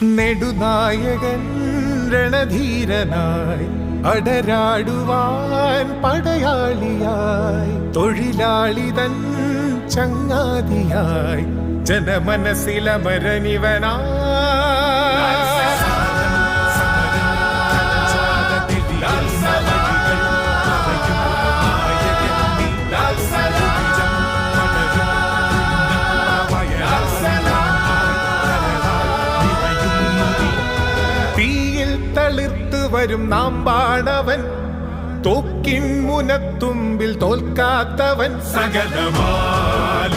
നെടുനായകൻ രണധീരനായി അടരാടുവാൻ പടയാളിയായി തൊഴിലാളിതൻ ചങ്ങാതിയായി ജനമനസിലമരനിവനാ തളിർത്ത് വരും നാം പാടവൻ തോക്കിൻ മുനത്തുമ്പിൽ തോൽക്കാത്തവൻ. ചേരുവാൻ